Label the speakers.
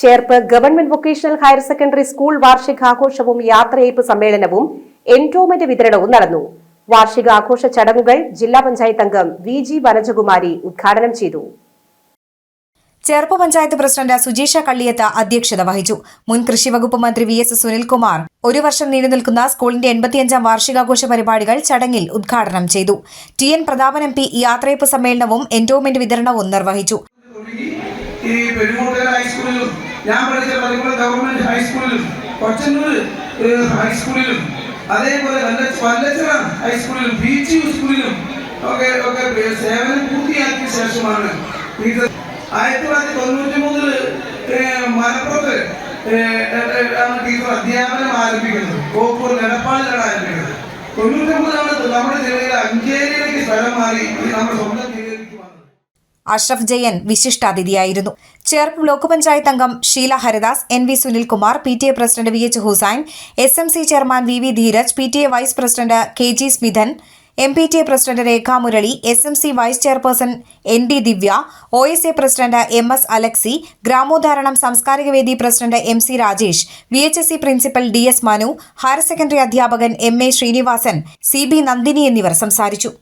Speaker 1: Cherpu government vocational higher secondary school വാർഷികാഘോഷവും യാത്രയയപ്പ് സമ്മേളനവും എൻട്രോമെന്റ് വിതരണവും നടന്നു. വാർഷികാഘോഷ ചടങ്ങുകൾ ജില്ലാ പഞ്ചായത്ത് അംഗം വി ജി വനജകുമാരി ഉദ്ഘാടനം ചെയ്തു.
Speaker 2: ചേർപ്പ് പഞ്ചായത്ത് പ്രസിഡന്റ് സുജീഷ കള്ളിയത്ത് അധ്യക്ഷത വഹിച്ചു. മുൻ കൃഷി വകുപ്പ് മന്ത്രി വി എസ് സുനിൽകുമാർ ഒരു വർഷം നീണ്ടുനിൽക്കുന്ന സ്കൂളിന്റെ എൺപത്തിയഞ്ചാം വാർഷികാഘോഷ പരിപാടികൾ ചടങ്ങിൽ ഉദ്ഘാടനം ചെയ്തു. T N Prathapan M P യാത്രയപ്പ് സമ്മേളനവും എൻഡോമെന്റ് വിതരണവും നിർവഹിച്ചു.
Speaker 3: ഈ ഹൈസ്കൂളിലും ഞാൻ പഠിച്ച പതിമൂന്ന് ഗവൺമെന്റ് ഹൈസ്കൂളിലും കൊച്ചന്നൂർ ഹൈസ്കൂളിലും അതേപോലെ വല്ല- വല്ലച്ചിറ ഹൈസ്കൂളിലും ബി ജി സ്കൂളിലും ഒക്കെ ഒക്കെ സേവനം പൂർത്തിയാക്കിയ ശേഷമാണ് ആയിരത്തി തൊള്ളായിരത്തി തൊണ്ണൂറ്റി മൂന്നിൽ മലപ്പുറത്ത് ടീച്ചർ അധ്യാപനം ആരംഭിക്കുന്നത്. കോപ്പൂർ നെടപ്പാളിലാണ് ആരംഭിക്കുന്നത്. തൊണ്ണൂറ്റി മൂന്നിലാണ് നമ്മുടെ ജില്ലയിലെ അഞ്ചേരിയിലേക്ക് സ്ഥലം മാറി നമ്മുടെ സ്വന്തം
Speaker 2: അഷ്റഫ് ജയൻ വിശിഷ്ടാതിഥിയായിരുന്നു. ചേർപ്പ് ബ്ലോക്ക് പഞ്ചായത്ത് അംഗം Sheela Haridas N V Sunilkumar P T A president V H Hussain S M C chairman V V Dheeraj P T A vice president K G Smithan M P T A president Rekha Murali S M C vice chairperson N D Divya O S A president M S Alexy ഗ്രാമോദ്ധാരണം സാംസ്കാരിക വേദി president M C Rajesh V H S C principal D S Manu higher secondary അധ്യാപകൻ M A Srinivasan C B Nandini എന്നിവർ സംസാരിച്ചു.